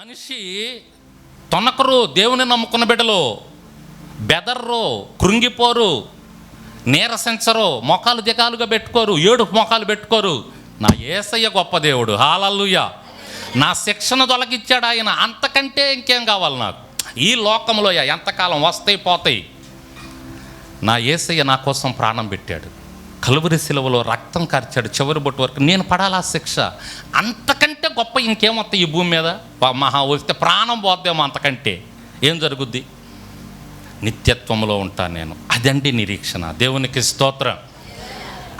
మనిషి తొనకరు దేవుని నమ్ముకున్న బిడ్డలు బెదర్రు కృంగిపోరు నీరసించరు మొఖాలు దిగాలుగా పెట్టుకోరు ఏడు మొఖాలు పెట్టుకోరు. నా ఏసయ్య గొప్ప దేవుడు. హాలల్లుయ్య నా శిక్షణ తొలగిచ్చాడు ఆయన. అంతకంటే ఇంకేం కావాలి నాకు? ఈ లోకంలో ఎంతకాలం వస్తాయి పోతాయి? నా ఏసయ్య నా కోసం ప్రాణం పెట్టాడు. కలువరి శిలువలో రక్తం కార్చాడు. చివరి బొట్టు వరకు. నేను పడాలా శిక్ష? అంతకంటే గొప్ప ఇంకేమొస్తాయి ఈ భూమి మీద? మహా వస్తే ప్రాణం పోద్దేమో అంతకంటే. ఏం జరుగుద్ది? నిత్యత్వంలో ఉంటాను నేను. అదండి నిరీక్షణ. దేవునికి స్తోత్రం.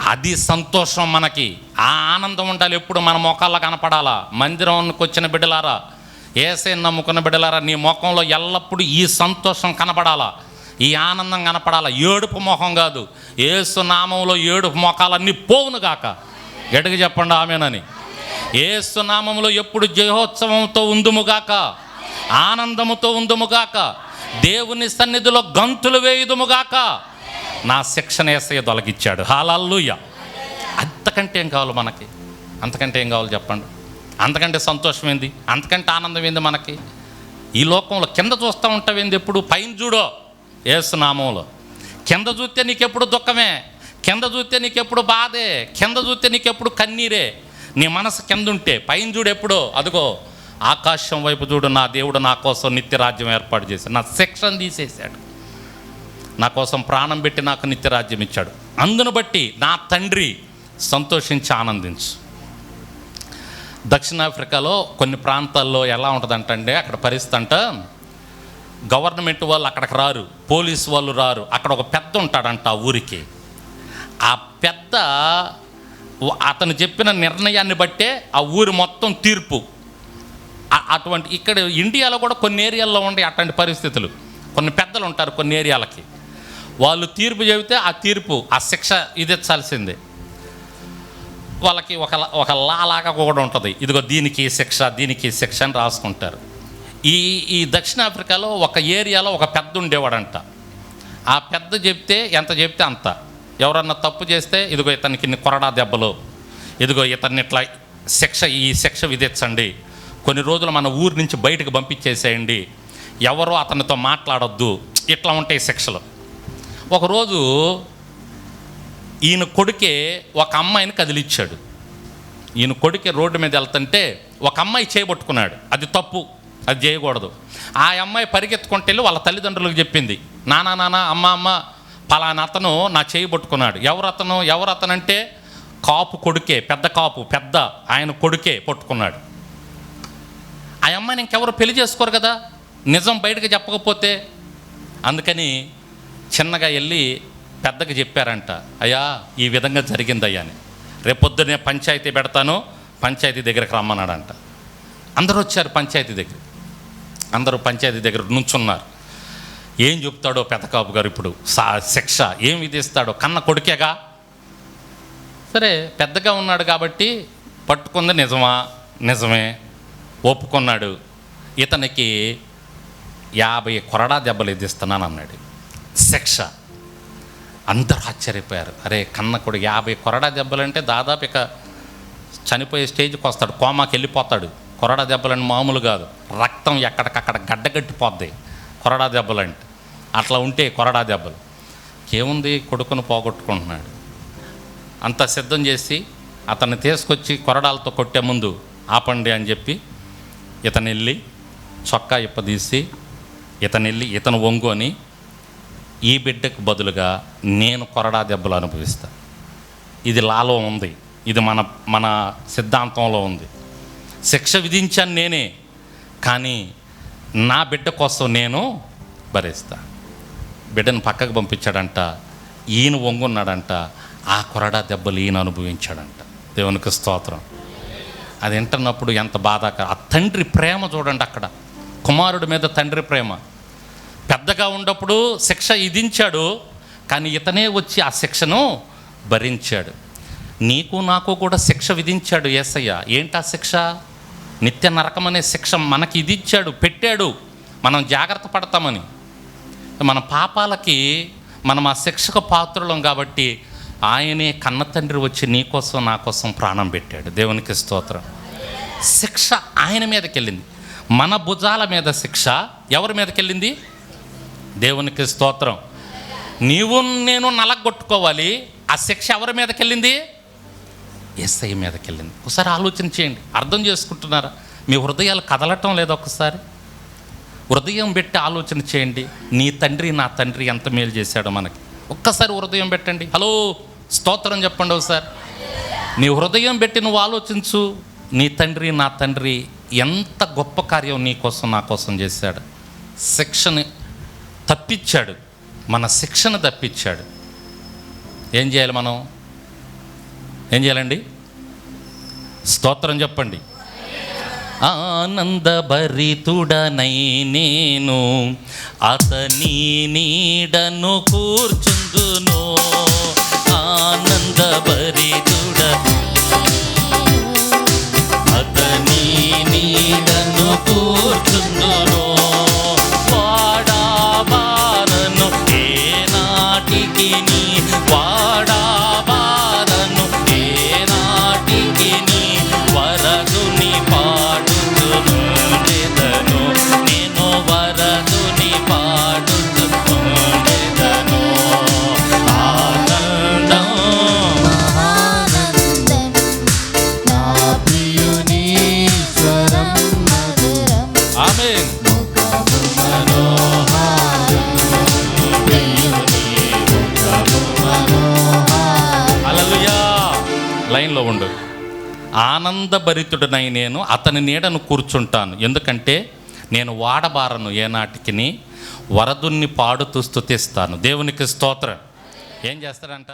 అది సంతోషం మనకి. ఆ ఆనందం ఉండాలి ఎప్పుడు మన మొఖాల్లో కనపడాలా? మందిరంకి వచ్చిన బిడ్డలారా? ఏసే నమ్ముకున్న బిడ్డలారా? నీ ముఖంలో ఎల్లప్పుడూ ఈ సంతోషం కనపడాలా? ఈ ఆనందం కనపడాలా? ఏడుపు ముఖం కాదు. ఏసు నామంలో ఏడుపు మొఖాలన్నీ పోవును గాక. గట్టిగా చెప్పండి ఆమెనని. ఏసునామంలో ఎప్పుడు జయోత్సవంతో ఉందుముగాక? ఆనందముతో ఉందుముగాక? దేవుని సన్నిధిలో గంతులు వేయుదుముగాక? నా శిక్షణ ఏసయ్య తొలగిచ్చాడు. హాలల్లుయ్య అంతకంటే ఏం కావాలి మనకి? అంతకంటే ఏం కావాలి చెప్పండి? అంతకంటే సంతోషం ఏంది? అంతకంటే ఆనందం ఏంది మనకి? ఈ లోకంలో కింద చూస్తూ ఉంటావేంది ఎప్పుడు? పైన చూడో ఏసునామంలో కింద చూస్తే నీకెప్పుడు దుఃఖమే? కింద చూస్తే నీకెప్పుడు బాధే? కింద చూస్తే నీకెప్పుడు కన్నీరే? నీ మనసు కింద ఉంటే పైన చూడు ఎప్పుడో అదిగో ఆకాశం వైపు చూడు నా దేవుడు నా కోసం నిత్య రాజ్యం ఏర్పాటు చేశాడు. నా శిక్షణ తీసేశాడు. నా కోసం ప్రాణం పెట్టి నాకు నిత్యరాజ్యం ఇచ్చాడు. అందును బట్టి నా తండ్రి సంతోషించి ఆనందించు. దక్షిణాఫ్రికాలో కొన్ని ప్రాంతాల్లో ఎలా ఉంటుందంటే అక్కడ పరిస్థితి అంట గవర్నమెంట్ వాళ్ళు అక్కడికి రారు పోలీస్ వాళ్ళు రారు. అక్కడ ఒక పెద్ద ఉంటాడంట ఆ ఊరికి. ఆ పెద్ద అతను చెప్పిన నిర్ణయాన్ని బట్టే ఆ ఊరి మొత్తం తీర్పు. అటువంటి ఇక్కడ ఇండియాలో కూడా కొన్ని ఏరియాల్లో ఉండే అట్లాంటి పరిస్థితులు. కొన్ని పెద్దలు ఉంటారు కొన్ని ఏరియాలకి. వాళ్ళు తీర్పు చెబితే ఆ తీర్పు ఆ శిక్ష ఇదిచ్చాల్సిందే వాళ్ళకి ఒక ఒక లాలాగా కూడా ఉంటుంది. ఇదిగో దీనికి శిక్ష దీనికి శిక్ష అని రాసుకుంటారు. ఈ ఈ దక్షిణాఫ్రికాలో ఒక ఏరియాలో ఒక పెద్ద ఉండేవాడంట. ఆ పెద్ద చెప్తే ఎంత చెప్తే అంత. ఎవరన్నా తప్పు చేస్తే ఇదిగో ఇతనికి కొరడా దెబ్బలు ఇదిగో ఇతన్ని ఇట్లా శిక్ష ఈ శిక్ష విధించండి. కొన్ని రోజులు మన ఊరి నుంచి బయటకు పంపించేసేయండి. ఎవరో అతనితో మాట్లాడొద్దు. ఇట్లా ఉంటాయి శిక్షలు. ఒకరోజు ఈయన కొడుకే ఒక అమ్మాయిని కదిలిచ్చాడు. ఈయన కొడుకే రోడ్డు మీద వెళ్తుంటే ఒక అమ్మాయి చేయబట్టుకున్నాడు అది తప్పు అది చేయకూడదు. ఆ అమ్మాయి పరిగెత్తుకుంటే వెళ్ళి వాళ్ళ తల్లిదండ్రులకు చెప్పింది. నానా నానా అమ్మ అమ్మ పలానా అతను నా చేయి పట్టుకున్నాడు. ఎవరు అతను? ఎవరు అతను అంటే కాపు కొడుకే పెద్ద కాపు పెద్ద ఆయన కొడుకే పట్టుకున్నాడు. ఆ అమ్మాయిని ఇంకెవరు పెళ్ళి చేసుకోరు కదా? నిజం బయటకు చెప్పకపోతే? అందుకని చిన్నగా వెళ్ళి పెద్దగా చెప్పారంట అయ్యా ఈ విధంగా జరిగిందయ్యా అని. రేపొద్దునే పంచాయతీ పెడతాను పంచాయతీ దగ్గరికి రమ్మన్నాడంట. అందరూ వచ్చారు పంచాయతీ దగ్గర అందరూ పంచాయతీ దగ్గర నుంచున్నారు. ఏం చెప్తాడో పెదకాపు గారు ఇప్పుడు? సా శిక్ష ఏం విధిస్తాడో? కన్న కొడుకేగా? సరే పెద్దగా ఉన్నాడు కాబట్టి పట్టుకుంది నిజమా? నిజమే. ఒప్పుకున్నాడు. ఇతనికి యాభై కొరడా దెబ్బలు ఇదిస్తున్నాను అన్నాడు. శిక్ష. అందరూ ఆశ్చర్యపోయారు. అరే కన్న కొడుకు యాభై కొరడా దెబ్బలు అంటే దాదాపు ఇక చనిపోయే స్టేజ్కి వస్తాడు. కోమాకి వెళ్ళిపోతాడు. కొరడా దెబ్బలని మామూలు కాదు. రక్తం ఎక్కడికక్కడ గడ్డగట్టిపోద్ది. కొరడా దెబ్బలంటే. అట్లా ఉంటే కొరడా దెబ్బలు. ఏముంది? కొడుకును పోగొట్టుకుంటున్నాడు. అంత సిద్ధం చేసి అతన్ని తీసుకొచ్చి కొరడాలతో కొట్టే ముందు ఆపండి అని చెప్పి ఇతను వెళ్ళి చొక్కా ఇప్పదీసి ఇతను వెళ్ళి ఇతను ఒంగోని ఈ బిడ్డకు బదులుగా నేను కొరడా దెబ్బలు అనుభవిస్తా. ఇది లాలో ఉంది. ఇది మన మన సిద్ధాంతంలో ఉంది. శిక్ష విధించాను నేనే. కానీ నా బిడ్డ కోసం నేను భరిస్తా. బిడ్డను పక్కకు పంపించాడంట ఈయన వంగున్నాడంట ఆ కొరడా దెబ్బలు ఈయన అనుభవించాడంట. దేవునికి స్తోత్రం. అది వింటున్నప్పుడు ఎంత బాధాకర. ఆ తండ్రి ప్రేమ చూడండి అక్కడ. కుమారుడి మీద తండ్రి ప్రేమ. పెద్దగా ఉన్నప్పుడు శిక్ష విధించాడు కానీ ఇతనే వచ్చి ఆ శిక్షను భరించాడు. నీకు నాకు కూడా శిక్ష విధించాడు ఏసయ్య. ఏంటి ఆ శిక్ష? నిత్య నరకం అనే శిక్ష మనకి ఇది ఇచ్చాడు పెట్టాడు. మనం జాగ్రత్త పడతామని. మన పాపాలకి మనం ఆ శిక్షకు పాత్రులం కాబట్టి ఆయనే కన్న తండ్రి వచ్చి నీ కోసం నా కోసం ప్రాణం పెట్టాడు. దేవునికి స్తోత్రం. శిక్ష ఆయన మీదకి వెళ్ళింది మన భుజాల మీద శిక్ష ఎవరి మీదకి వెళ్ళింది దేవునికి స్తోత్రం. నీవు నేను నలగొట్టుకోవాలి. ఆ శిక్ష ఎవరి మీదకి వెళ్ళింది ఎస్ఐ మీదకి వెళ్ళింది ఒకసారి ఆలోచన చేయండి. అర్థం చేసుకుంటున్నారా? మీ హృదయాలు కదలటం లేదు ఒకసారి? హృదయం పెట్టి ఆలోచన చేయండి. నీ తండ్రి నా తండ్రి ఎంత మేలు చేశాడో మనకి. ఒక్కసారి హృదయం పెట్టండి. హలో స్తోత్రం చెప్పండి ఒకసారి. నీ హృదయం పెట్టి నువ్వు ఆలోచించు. నీ తండ్రి నా తండ్రి ఎంత గొప్ప కార్యం నీ కోసం నా కోసం చేశాడు. శిక్షని తప్పించాడు. మన శిక్షను తప్పించాడు. ఏం చేయాలి మనం? ఏం చేయాలండి? స్తోత్రం చెప్పండి. ఆనందభరితుడనై నేను అతని నీడను కూర్చుందును లైన్లో ఉండు. ఆనందభరితుడనై నేను అతని నీడను కూర్చుంటాను. ఎందుకంటే నేను వాడబారను ఏనాటికి వరదుని పాడుతూ స్థుతిస్తాను దేవునికి స్తోత్రం. ఏం చేస్తారంట?